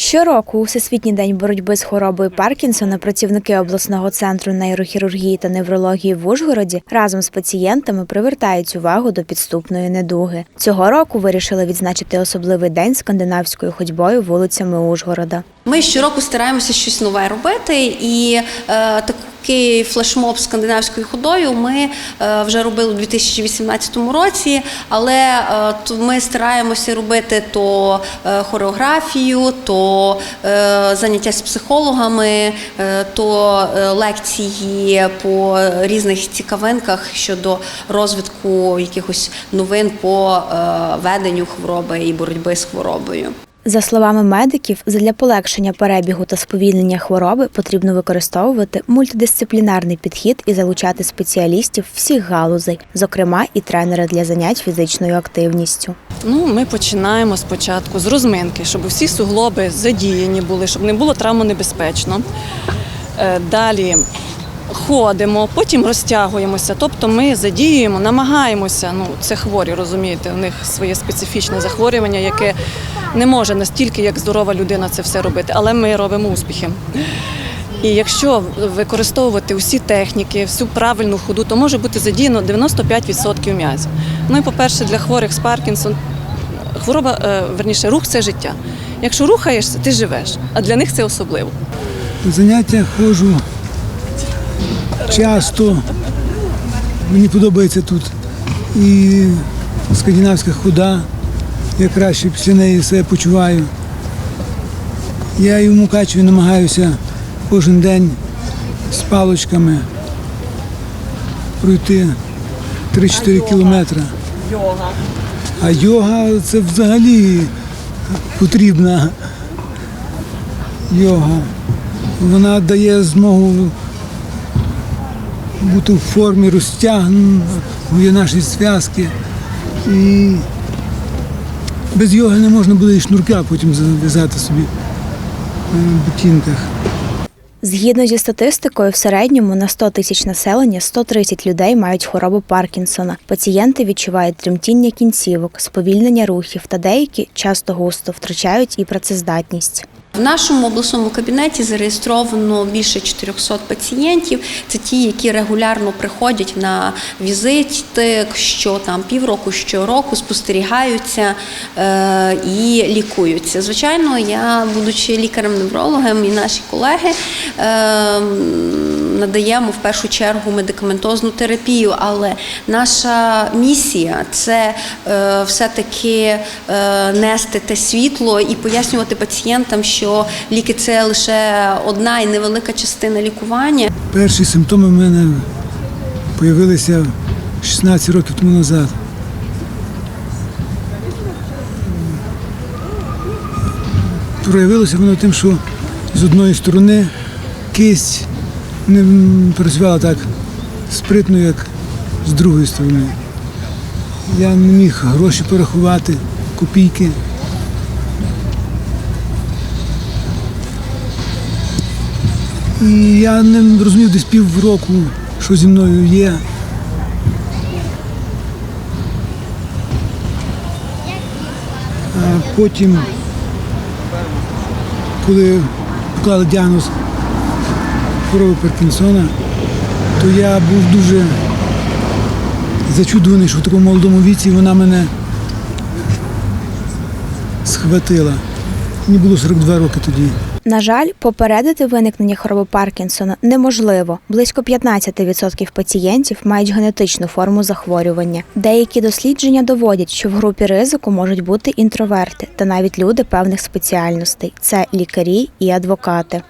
Щороку у Всесвітній день боротьби з хворобою Паркінсона працівники обласного центру нейрохірургії та неврології в Ужгороді разом з пацієнтами привертають увагу до підступної недуги. Цього року вирішили відзначити особливий день скандинавською ходьбою вулицями Ужгорода. Ми щороку стараємося щось нове робити, і е, такий флешмоб скандинавською ходою ми е, вже робили у 2018 році, але е, то ми стараємося робити то е, хореографію, то е, заняття з психологами, е, то е, лекції по різних цікавинках щодо розвитку якихось новин по е, веденню хвороби і боротьби з хворобою. За словами медиків, задля полегшення перебігу та сповільнення хвороби потрібно використовувати мультидисциплінарний підхід і залучати спеціалістів всіх галузей, зокрема і тренера для занять фізичною активністю. Ну, ми починаємо спочатку з розминки, щоб всі суглоби задіяні були, щоб не було травмонебезпечно. Е, Далі ходимо, потім розтягуємося. Тобто ми задіюємо, намагаємося. Ну, це хворі, розумієте, у них своє специфічне захворювання, яке не може настільки, як здорова людина, це все робити, але ми робимо успіхи. І якщо використовувати усі техніки, всю правильну ходу, то може бути задіяно 95% м'язів. Ну і по-перше, для хворих з Паркінсон хвороба, е, верніше, рух це життя. Якщо рухаєшся, ти живеш, а для них це особливо. Заняття ходжу часто. Мені подобається тут і скандинавська хода. Я краще після неї себе почуваю. Я і в Мукачеві намагаюся кожен день з палочками пройти 3-4 кілометри. А йога це взагалі потрібна йога. Вона дає змогу бути в формі, розтягнує наші зв'язки. І без йоги не можна буде і шнурка потім зав'язати собі в ботинках. Згідно зі статистикою, в середньому на 100 тисяч населення 130 людей мають хворобу Паркінсона. Пацієнти відчувають тремтіння кінцівок, сповільнення рухів та деякі часто густо втрачають і працездатність. В нашому обласному кабінеті зареєстровано більше 400 пацієнтів. Це ті, які регулярно приходять на візити, що там півроку, щороку спостерігаються е, і лікуються. Звичайно, я, будучи лікарем-неврологом, і наші колеги е, надаємо в першу чергу медикаментозну терапію, але наша місія це е, все-таки е, нести те світло і пояснювати пацієнтам, що ліки це лише одна і невелика частина лікування. Перші симптоми в мене з'явилися 16 років тому назад. Проявилося воно тим, що з одної сторони кисть не працювала так спритно, як з другої сторони. Я не міг гроші порахувати, копійки. І я не розумів десь півроку, що зі мною є. А потім, коли поклали діагноз хвороби Паркінсона, то я був дуже зачудований, що в такому молодому віці вона мене схватила. Мені було 42 роки тоді. На жаль, попередити виникнення хвороби Паркінсона неможливо. Близько 15% пацієнтів мають генетичну форму захворювання. Деякі дослідження доводять, що в групі ризику можуть бути інтроверти та навіть люди певних спеціальностей це лікарі і адвокати.